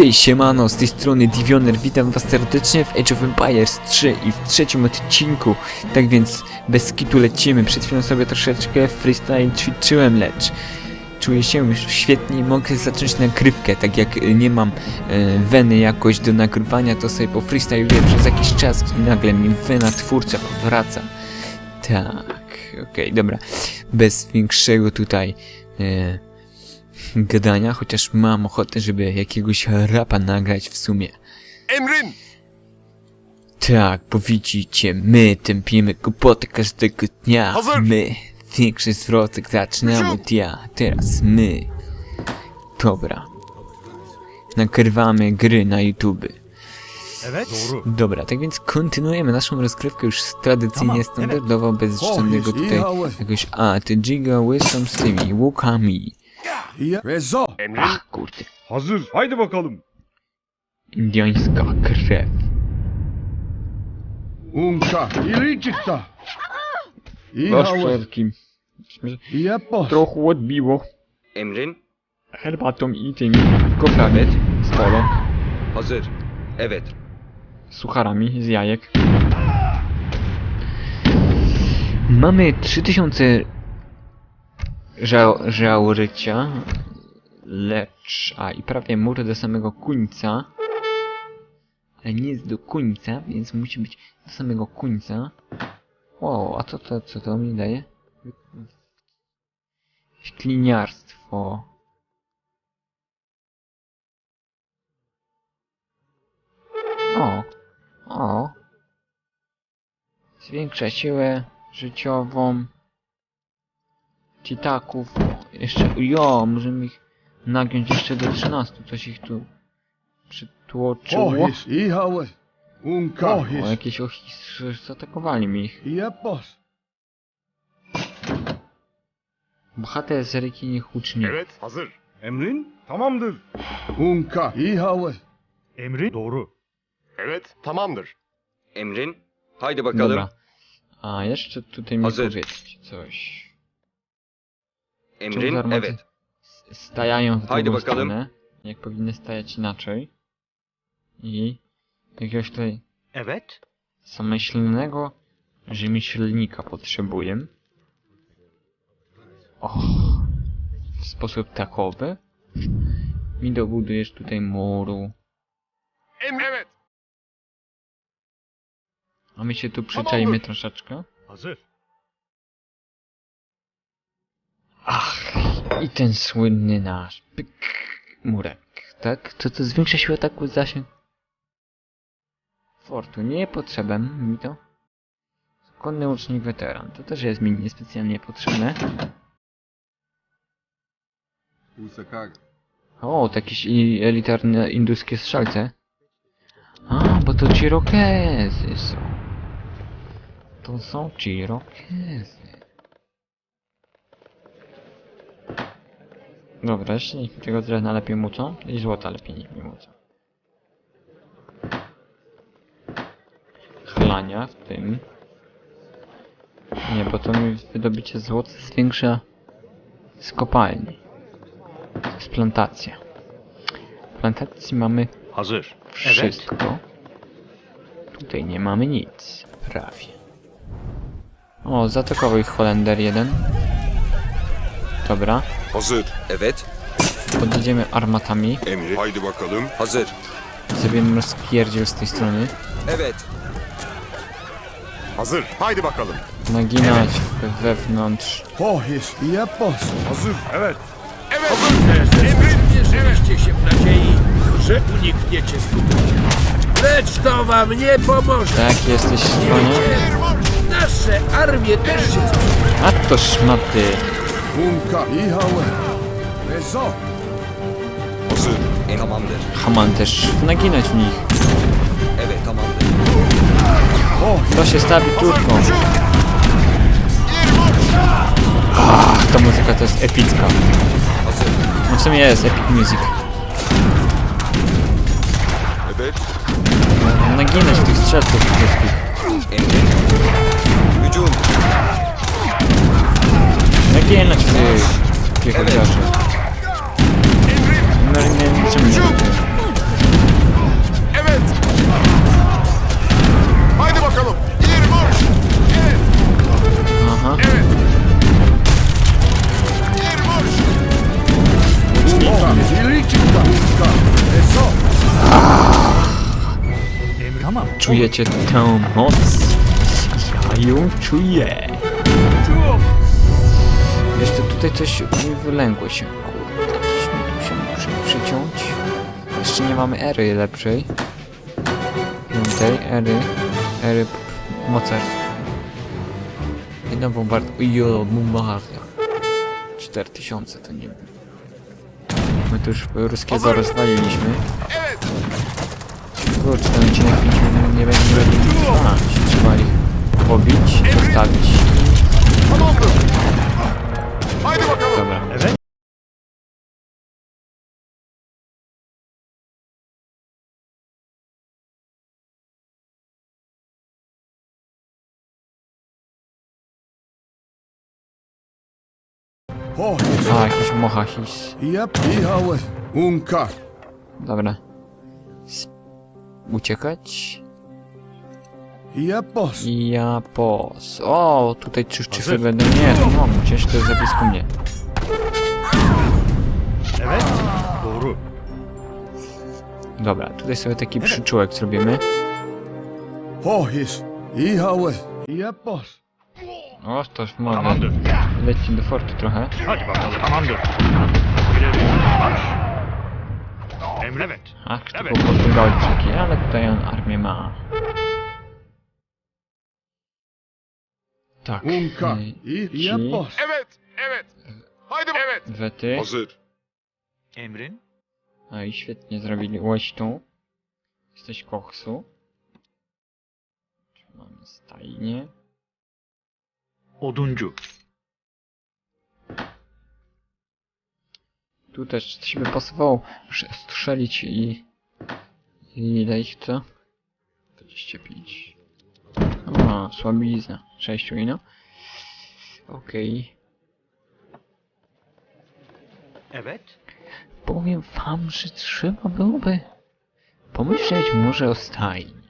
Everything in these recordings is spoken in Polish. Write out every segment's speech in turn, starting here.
Hej siemano, z tej strony Divioner, witam was serdecznie w Age of Empires 3 i w trzecim odcinku. Tak więc bez kitu lecimy, przed chwilą sobie troszeczkę freestyle ćwiczyłem, lecz czuję się już świetnie i mogę zacząć nagrywkę, tak jak y, nie mam e, weny jakoś do nagrywania, to sobie po freestyluję przez jakiś czas i nagle mi wena twórcza powraca. Tak, okej, dobra, bez większego tutaj... E, gadania, chociaż mam ochotę, żeby jakiegoś rapa nagrać w sumie. Emrin! Tak, bo widzicie, my tępimy kłopoty każdego dnia. My. Większy zwrotek zaczynamy od ja. Teraz my. Dobra. Nagrywamy gry na YouTube. Evet. Dobra, tak więc kontynuujemy naszą rozgrywkę już tradycyjnie standardowo, bez żadnego tutaj jakiegoś... A, ty Giga Wisdom z tymi łukami. Ya Reza. Emrin. Ach, kurde. Hazır. Haydi bakalım. Indiańska krew. Unka. Iličita. I Wasz wszelkim. Trochę odbiło. Emrin Herbatą i tymi koflamet z kolą, hazır. Evet. sucharami z jajek. Mamy 3000 żał, żałrycia, lecz... A, i prawie mur do samego końca. Ale nie jest do końca, więc musi być do samego końca. O, a co to, co to mi daje? Kliniarstwo. O, o. Zwiększa siłę życiową. Titaków. Jeszcze, jo, możemy ich nagiąć jeszcze do 13. Coś ich tu przytłoczyło. O, jakieś ochisy zaatakowali mi ich. Bohater z Rykini Hucznik. Evet. Hazır. Emrin. Tamamdır. Unka. I hałas. Emrin. Doğru. Evet. Tamamdır. Emrin. Haydi bakalım. Dobra. A jeszcze tutaj mi Hazır. powiedzcie coś. Emrin. Evet. stajają w Haydi drugą bakalım. stronę, jak powinny stajać inaczej. I jakiegoś tutaj Evet. zamyślnego rzemieślnika potrzebuję. Och, w sposób takowy mi dobudujesz tutaj muru, Emrin. Evet. a my się tu przyczajmy troszeczkę. Hazır. I ten słynny nasz pyk, murek, tak? To to zwiększa siłę ataku zasięg. Fortu, nie potrzeba mi to. Konny łucznik weteran, to też jest mi niespecjalnie potrzebne. O, to jakieś elitarne induskie strzelce. A, bo to Chirokezy są. To są Chirokezy. Dobra, jeszcze niech mi tego drewna lepiej mucą i złota lepiej niech mi mucą. Chlania w tym. Nie, bo to mi wydobycie złota zwiększa z kopalni. Jest plantacja. W plantacji mamy wszystko. Tutaj nie mamy nic. Prawie. O, zaatakował ich Holender jeden. Dobra. Hazır. Evet. Podjedziemy armatami. Emrin. Haydi bakalım. Hazır. Zrobimy rozpierdziel z tej strony. Evet. Hazır. Haydi bakalım. Naginać wewnątrz. Ohis. I epos. Hazır. Evet. Evet. Wierzyliście się w nadziei, że unikniecie skupienia. Lecz to wam nie pomoże. Tak, jesteś w stronie. Nasze armie też się sprzeciwiają. A to szmaty. Unka. I hałas. Reza. Hazır. Em- Tamamdır. Haman też. Naginać w nich. Evet tamamdır. To się stawi turką. Ach, ta muzyka to jest epicka. No w sumie jest epic music. Naginać tych strzelców wszystkich. Aquí en la que se que escuchar. Bunların elini. Evet. Haydi bakalım. İleri vur. Evet. Aha. Evet. İleri vur. Tamam. Czujecie tę. Tutaj coś wylęgło się. Kurde, coś mi tu się muszę przyciąć. Jeszcze nie mamy ery lepszej. Piątej ery. Ery. I nową bardzo... Jo, bombardia. 4000 to nie... My tu już ruskiego rozwaliliśmy. Kurczę, ten odcinek nie, będzie robił. Trzeba ich pobić, postawić. Haydi bakalım. Dobra. Pohjis. A, jakiś mohachis. Jep. Ihaue. Hunka. Dobra. Uciekać. Jepos. Ja pos. O, tutaj trzy szczyfy będą. Nie, to mam uciec, to jest za blisko mnie. Dobra, tutaj sobie taki przyczółek zrobimy. Pohjis. Ihaue. Jepos. O, to już może. Lećcie do fortu trochę. Hadi bakalım. Tamamdır. Gidelim. Marş. Emre evet. Ach, tylko Portugalczyki, ale tutaj on armię ma. Tak. Hunka. y, I. ci Jepos. Evet, evet. Haydi Evet. Wety. Hazır. Emrin. No i świetnie zrobili łoś tu. Jesteś koksu. Tu Mamy stajnię. Oduncu. Tu też coś by pasowało strzelić i... i ile ich co? 25. O, słabizna. 6 ino. Okej. Evet. Powiem wam, że trzeba byłoby pomyśleć może o stajni.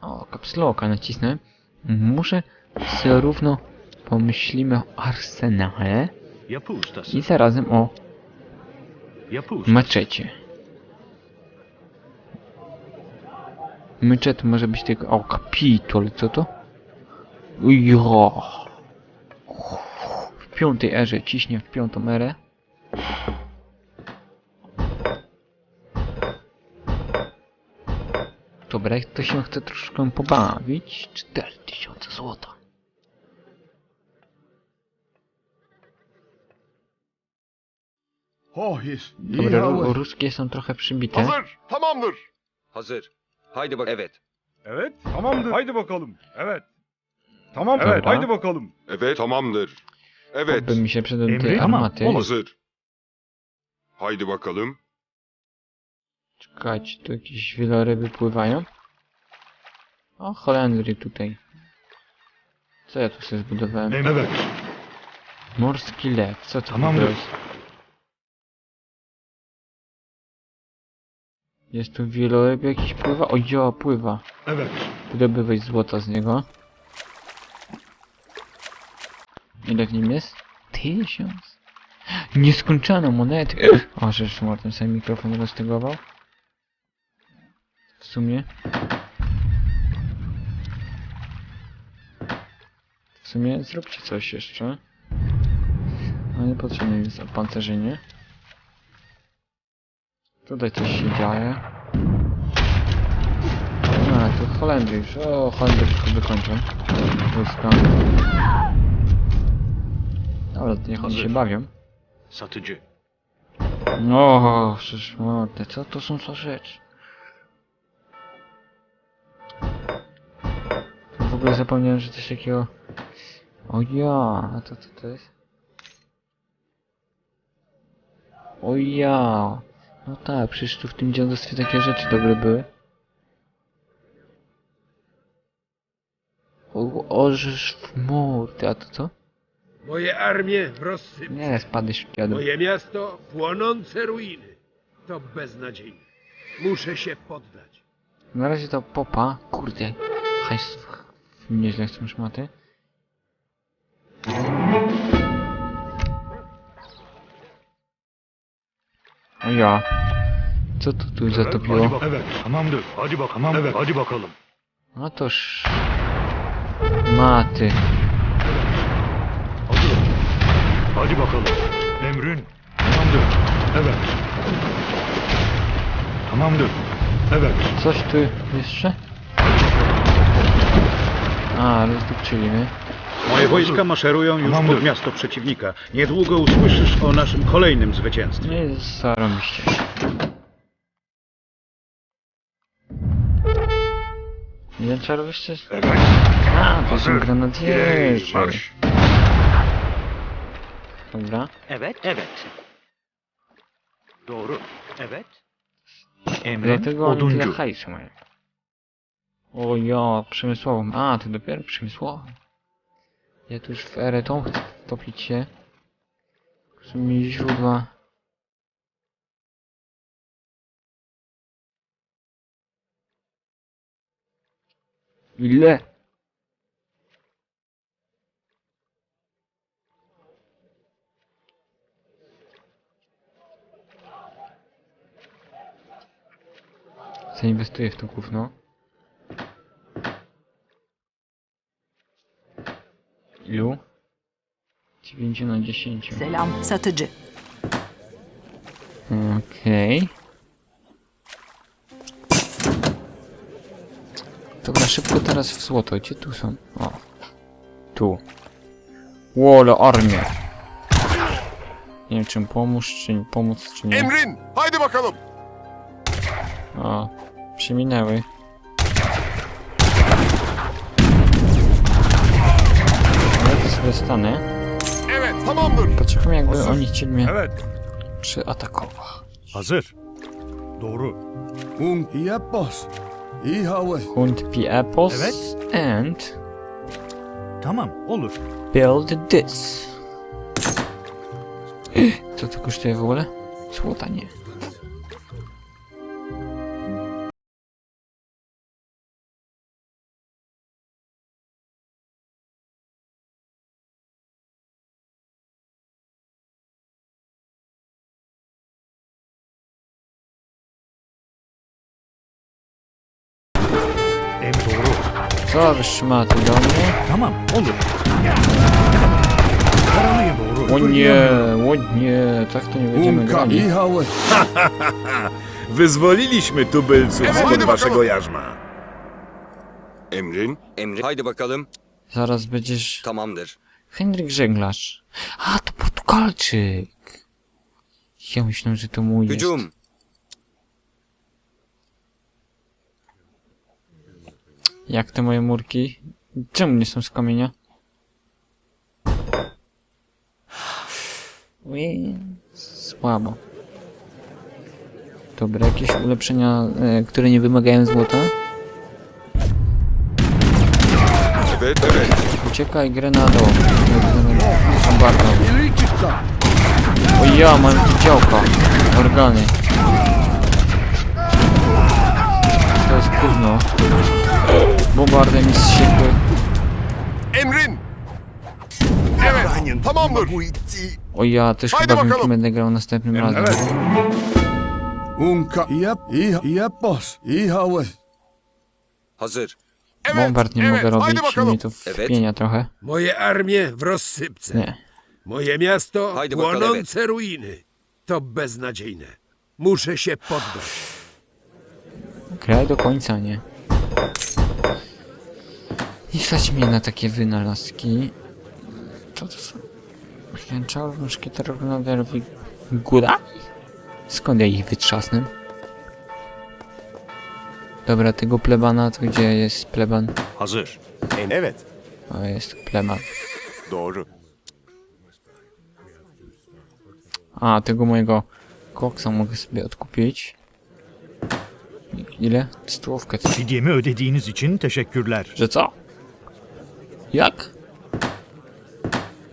O, kapsloka nacisnę. Może sobie równo pomyślimy o arsenale i zarazem o Yapı Myczet może być tylko... O, kapitol, co to? Jo. W piątej erze, ciśnie w piątą erę. Dobra, jak to się chce troszkę pobawić, 4000 złota. Dobra, ru- ruskie są trochę przybite. Hazır. Tamamdır. Hazır. Haydi bak. Evet. Evet, tamamdır. Haydi bakalım. Evet. Tamam, Dobra. evet, haydi bakalım. Evet, tamamdır. Evet. By mi się? Tamam, armaty. olur. Hazır. Haydi bakalım. Czekajcie, tu jakieś wieloryby pływają. O, Holendry tutaj. Co ja tu sobie zbudowałem? Evet. Morski lew, co to Tamam, w ogóle lew. jest? Jest tu wieloryb jakiś pływa? O, jo, pływa. Wydobywaj złota z niego. Ile w nim jest? Tysiąc. Nieskończone monety. O, żeż Morten sobie mikrofon roztegował. W sumie. W sumie zróbcie coś jeszcze. No nie potrzebne jest opancerzenie. Tutaj coś się dzieje. A, tu Holendry już. O, Holendry tylko wykończą. Wojska. Ale niech oni się bawią. Satıcı. O, przecież mordę, co to są za rzeczy? W ogóle zapomniałem, że coś takiego... O ja, a to co to jest? O ja. No tak, przecież tu w tym dziadostwie takie rzeczy dobre były. O, orzesz w mordę, a to co? Moje armie rozsyp. Nie, spadłeś w dziadu. Moje miasto płonące ruiny. To beznadziejne. Muszę się poddać. Na razie to popa. Kurde. Hajs w- w- nieźle chcą szmaty. O ja. Co to tu zatopiło? No toż... Maty. Coś tu jeszcze? A, rozdupczyli mnie. Moje wojska maszerują już pod miasto przeciwnika. Niedługo usłyszysz o naszym kolejnym zwycięstwie. Nie jest zarobiście. Ile czarów jeszcze? Evet. A, to są granatierzy. Dobra. Evet. Evet. Doğru. Evet. Dlatego oni tyle hajsu mają. O ja, przemysłową. A, to dopiero przemysłową. Ja tu już w erę tą chcę topić się. Chcę mieć źródła. Ile? Zainwestuję w to gówno. Ilu? 9 na 10. Selam satıcı. Okej. Dobra, szybko teraz w złoto. Gdzie tu są? O. Tu. Łole, armia. Nie wiem, czym pomóc, czy nie pomóc, czy nie. Emrin. Haydi bakalım. O, przeminęły. Evet tamamdır. Poczekam jakby oni chcieli mnie Evet. przyatakować. Hazır. Doğru. Un yapos. Ihawe. Hunt the apples Evet. and Tamam olur. build this. Co to kosztuje w ogóle? Złota nie. Wy szmaty do mnie? Tamam olur. Karanlığı doğru. O nie, o nie, tak to nie będziemy Unka. grali. Ihawe. Wyzwoliliśmy tubylców spod waszego jarzma. Emrin. Emrin. Haydi bakalım. Zaraz będziesz... Tamamdır. Henryk Żeglarz. A, to Portugalczyk. Ja myślę, że to mój jest. Hücum. Jak te moje murki? Czemu nie są z kamienia? Ui, Słabo. Dobra, jakieś ulepszenia, e, które nie wymagają złota? Uciekaj. Bombardą. Ilichita. O ja, mam tu działka. Organy. To jest gówno. Bombardem jest siekły. Emrin. Evet. Tamamdır. O ja, też Haydi chyba bakalım. będę grał następnym razem. Unka. Yap. Iha. Yapos. Ihawe. Hazır. Evet. Bombard nie evet. mogę robić, Haydi mnie to wpienia trochę. Moje armie w rozsypce. Nie. Moje miasto bakalım, płonące ruiny. To beznadziejne. Muszę się poddać. Graj do końca, nie? Nie stać mnie na takie wynalazki. Co to są? Jęczał, muszkieterów na derwi... Góra? Skąd ja ich wytrzasnę? Dobra, tego plebana, to gdzie jest pleban? Hazır. Evet, O, jest pleban. doğru. A, tego mojego koksa mogę sobie odkupić. Ile? Stówkę. co? Fidyemi ödediğiniz için teşekkürler. Że co? Jak?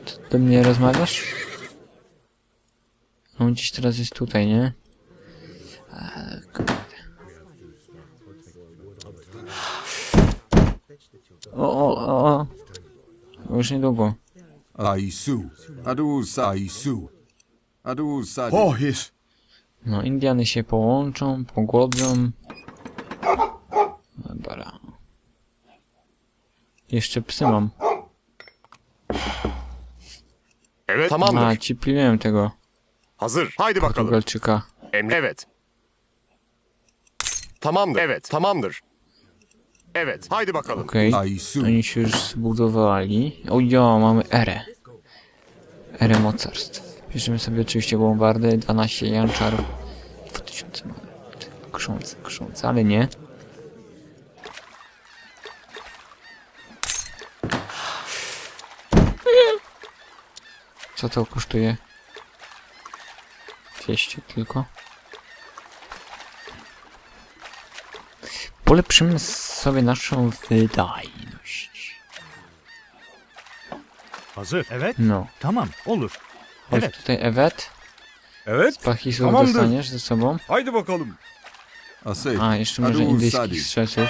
Ty do mnie rozmawiasz? On gdzieś teraz jest tutaj, nie? Eee. O, o, o, o. Już niedługo. Aisu. Adu Saisu. Adu Sadi. Pohis. No, Indiany się połączą, pogodzą. Dobra. Jeszcze psy mam. Evet. A, Tamamdır. ci pilnują tego Hazır. Haydi bakalım. Portugalczyka. Emre. Evet. Tamamdır. Evet. Tamamdır. Evet. Haydi bakalım. Okej. Oni się już zbudowali. O ja, mamy erę. Erę mocarstw. Bierzemy sobie oczywiście bombardy, 12 janczarów. 2000 mamy. Krzące, krzące, ale nie. Co to kosztuje? 200 tylko. Polepszymy sobie naszą wydajność. Hazır. Evet. No. Tamam. Olur. Chodź Evet. tutaj Evet. Evet. Pachisów Tamamdır. dostaniesz ze sobą. Haydi bakalım. Asay. A, jeszcze może Adu indyjskich strzelców.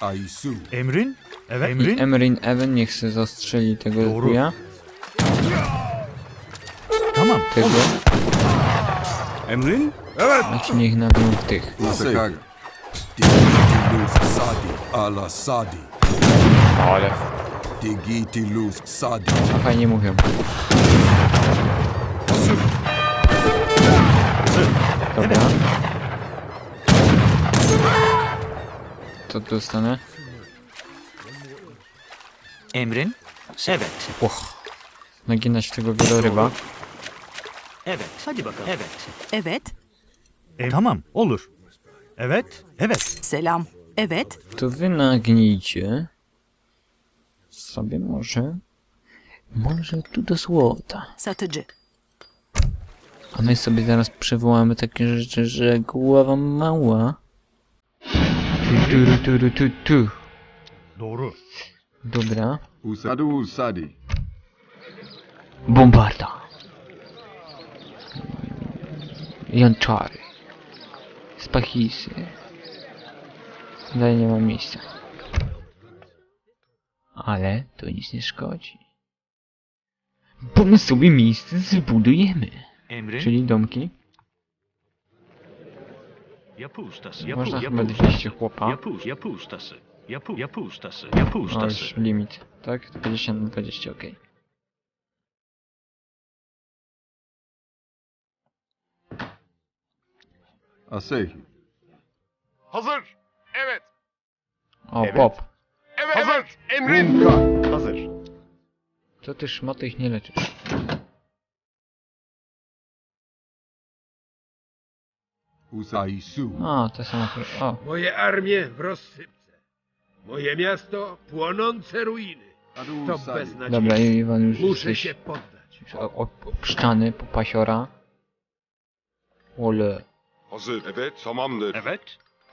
Aisu. Emrin. Evet. I Emrin. Niech se zastrzeli tego Doğru. chuja. Tego. Emrin? Evet. A ci niech nabiją w tych. Digitilus Sadi. Ala Sadi. Ale. Digitilus Sadi. A fajnie mówią. Dobra. Co tu dostanę? Emrin. Evet. Och. Naginać tego wieloryba. Evet. Hadi bakalım. Evet. Evet, Em- tamam. Olur. Evet. Evet. selam. Evet, To wy nagnijcie sobie może. Może tu do złota. satıcı. A my sobie zaraz przywołamy takie rzeczy, że głowa mała. Tu, tu, tu, tu, tu, tu. Doğru. Dobra. Adu Sadi. Bombarda. Janczary. Spachisy. Dalej nie ma miejsca. Ale to nic nie szkodzi. Bo my sobie miejsce zbudujemy. Emrin. Czyli domki. Można chyba 200 chłopa. yapı ustası. Yapı, yapı ustası. Yapı O, ustası. już limit. Tak? 20 na 20, okej. Asay. Hazır. Evet. O, Evet. Bob. Evet. Hazır. Emrin. Hazır. Co ty szmaty ich nie leczysz? Usaisu. A, te same... O, Moje armie w rozsypce. Moje miasto płonące ruiny. Adu To beznadziejne. dobra, Iwan już Muszę jesteś się poddać. już o- o- obszczany po pasiora. Ole, Hazır. Evet. Tamamdır. Evet.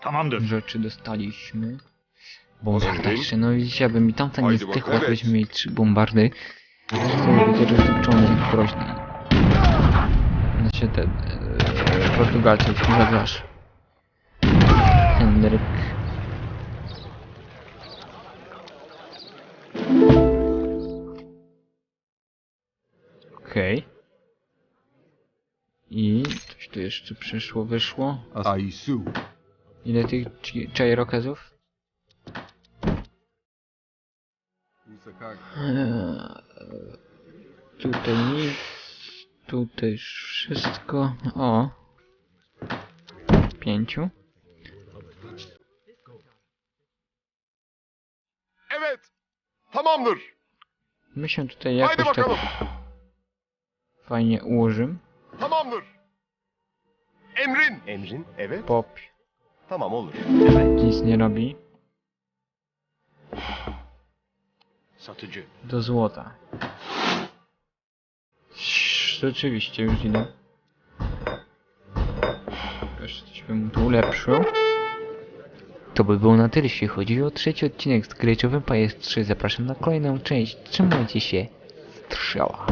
Tamamdır. rzeczy dostaliśmy. Bombarda jeszcze, no widzicie, aby mi tamta nie Haydi zdechła, bakalım. byśmy mieli trzy bombardy. To będzie rozliczony groźny. Znaczy te... E, Portugalczyk, Grzegorz. Henryk. Jeszcze przyszło, wyszło. Aisu. Ile tych? Usakaga. Eee, Tutaj nic. Tutaj wszystko. O. Pięciu. Evet. Tamamdır. My się tutaj jakoś tak fajnie ułożymy. Tamamdır. Emrin. Emrin. Evet. Pop Tamam olur. nic nie robi. Satıcı. Do złota. Rzeczywiście już idę. Jeszcze coś bym tu ulepszył. To by było na tyle, jeśli chodzi o trzeci odcinek z Gryczowym Empires 3. Zapraszam na kolejną część. Trzymajcie się. Strzała.